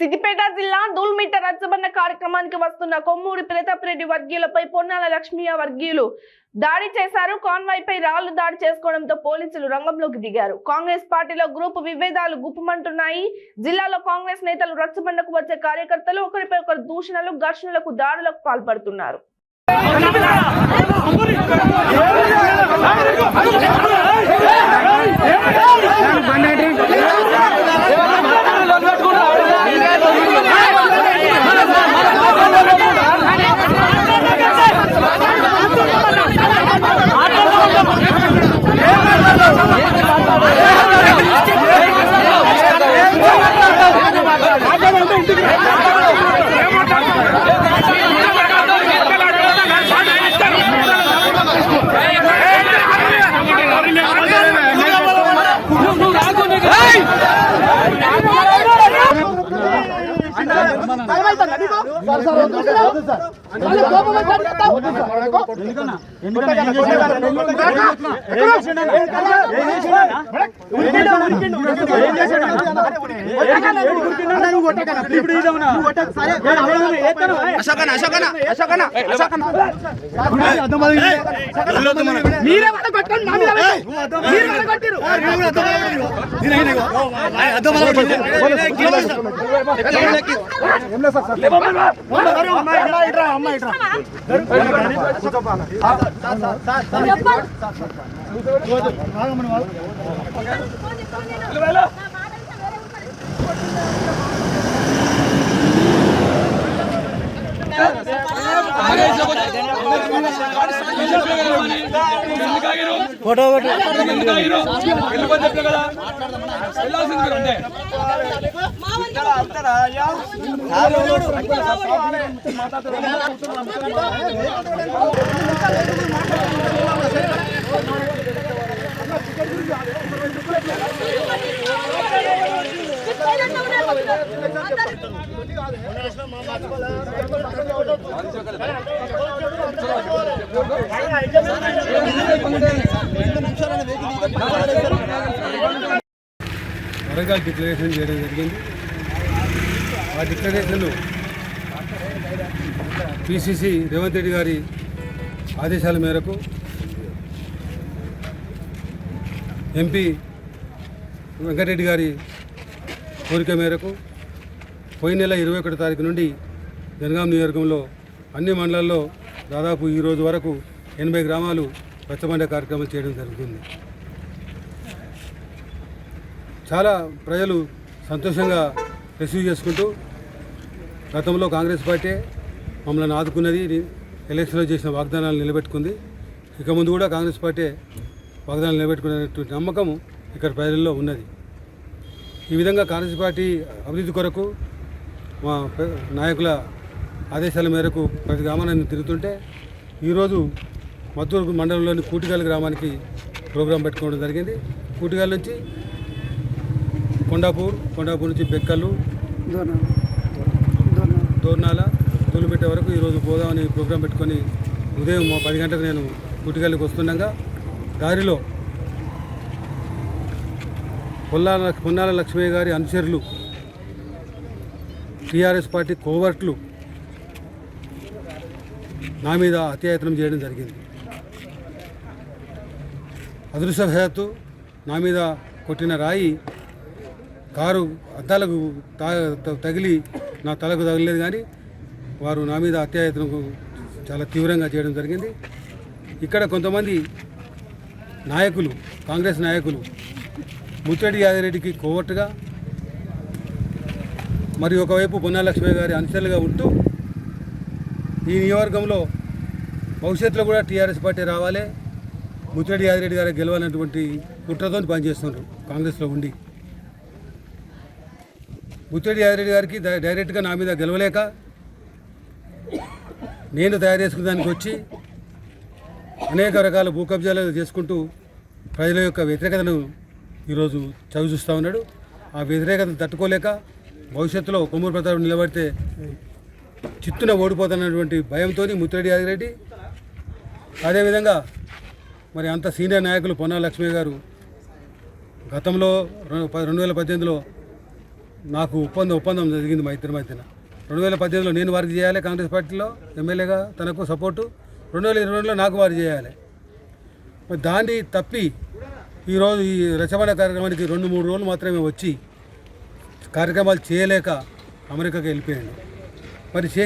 సిద్దిపేట జిల్లా దూల్మిట్ట రచ్చబండ కార్యక్రమానికి వస్తున్న కొమ్మూరి ప్రతాప్ రెడ్డి వర్గీయులపై పొన్నాల లక్ష్మీయ వర్గీయులు దాడి చేశారు. కాన్వాయ్ పై రాళ్ళు దాడి చేసుకోవడంతో పోలీసులు రంగంలోకి దిగారు. కాంగ్రెస్ పార్టీలో గ్రూపు విభేదాలు గుప్పమంటున్నాయి. జిల్లాలో కాంగ్రెస్ నేతలు రచ్చబండకు వచ్చే కార్యకర్తలు ఒకరిపై ఒకరు దూషణలు ఘర్షణలకు దాడులకు పాల్పడుతున్నారు. అశోకన అశోకన అశోకన అశోకన మీరే వాళ్ళ ఫోటో వెళ్ళిపోతే కదా పెట్టి. మీరు అంటే కొట్టిర్రు. డిక్లరేషన్ చేయడం జరిగింది ఆ డిక్లరేషన్లు పిసిసి రేవంత్ రెడ్డి గారి ఆదేశాల మేరకు ఎంపీ వెంకటరెడ్డి గారి కోరిక మేరకు పోయిన నెల ఇరవై ఒకటి తారీఖు నుండి జనగాం నియోజకవర్గంలో అన్ని మండలాల్లో దాదాపు ఈరోజు వరకు ఎనభై గ్రామాలు రచ్చబండ కార్యక్రమం చేయడం జరుగుతుంది. చాలా ప్రజలు సంతోషంగా రిసీవ్ చేసుకుంటూ గతంలో కాంగ్రెస్ పార్టీ మమ్మల్ని ఆదుకున్నది ఎలక్షన్లో చేసిన వాగ్దానాలు నిలబెట్టుకుంది. ఇక ముందు కూడా కాంగ్రెస్ పార్టీ వాగ్దానాలు నిలబెట్టుకునేటువంటి నమ్మకం ఇక్కడ ప్రజల్లో ఉన్నది. ఈ విధంగా కాంగ్రెస్ పార్టీ అభివృద్ధి కొరకు మా నాయకుల ఆదేశాల మేరకు ప్రతి గ్రామాన్ని తిరుగుతుంటే ఈరోజు మద్దూరు మండలంలోని కూటిగాలి గ్రామానికి ప్రోగ్రాం పెట్టుకోవడం జరిగింది. కూటిగాలి నుంచి కొండాపూర్ కొండాపూర్ నుంచి బెక్కలు తోరణాల తొలిపెట్టే వరకు ఈరోజు పోదామని ప్రోగ్రాం పెట్టుకొని ఉదయం మా పది గంటలకు నేను కుటిగల్లికి వస్తుండగా దారిలో పొల్లాల పొన్నాల లక్ష్మయ్య గారి అనుచరులు టీఆర్ఎస్ పార్టీ కోవర్ట్లు నా మీద అత్యాయత్నం చేయడం జరిగింది. అదృష్టవశాత్తు నా మీద కొట్టిన రాయి కారు అద్దాలకు తా- త- తగిలి నా తలకు తగలేదు కానీ వారు నా మీద అత్యాయత్నం చాలా తీవ్రంగా చేయడం జరిగింది. ఇక్కడ కొంతమంది నాయకులు కాంగ్రెస్ నాయకులు ముచ్చటి యాదిరెడ్డికి కోవట్టుగా మరి ఒకవైపు పొన్నా లక్ష్మి గారి అనుచరులుగా ఉంటూ ఈ నియోజకవర్గంలో భవిష్యత్తులో కూడా టీఆర్ఎస్ పార్టీ రావాలి. ముచ్చటి యాదిరెడ్డి గారు గెలవాలన్నటువంటి కుట్రతో పనిచేస్తున్నారు కాంగ్రెస్లో ఉండి. ముత్తడి యాదిరెడ్డి గారికి డైరెక్ట్గా నా మీద గెలవలేక నేను తయారు చేసుకున్న దానికి వచ్చి అనేక రకాల భూ కబ్జాలు చేసుకుంటూ ప్రజల యొక్క వ్యతిరేకతను ఈరోజు చవి చూస్తూ ఉన్నాడు. ఆ వ్యతిరేకతను తట్టుకోలేక భవిష్యత్తులో కొమ్మూరు ప్రతాప్ నిలబడితే చిత్తున ఓడిపోతున్నటువంటి భయంతో ముత్తిరెడ్డి యాదిరెడ్డి అదేవిధంగా మరి అంత సీనియర్ నాయకులు పొన్నా లక్ష్మి గారు గతంలో రెండు వేల పద్దెనిమిదిలో నాకు ఒప్పందం ఒప్పందం జరిగింది మా ఇద్దరి మధ్యన. రెండు వేల పద్దెనిమిదిలో నేను వారికి చేయాలి కాంగ్రెస్ పార్టీలో ఎమ్మెల్యేగా తనకు సపోర్టు. రెండు వేల ఇరవై రెండులో నాకు వారు చేయాలి. మరి దాన్ని తప్పి ఈరోజు ఈ రచమణ కార్యక్రమానికి రెండు మూడు రోజులు మాత్రమే వచ్చి కార్యక్రమాలు చేయలేక అమెరికాకి వెళ్ళిపోయాడు మరి చే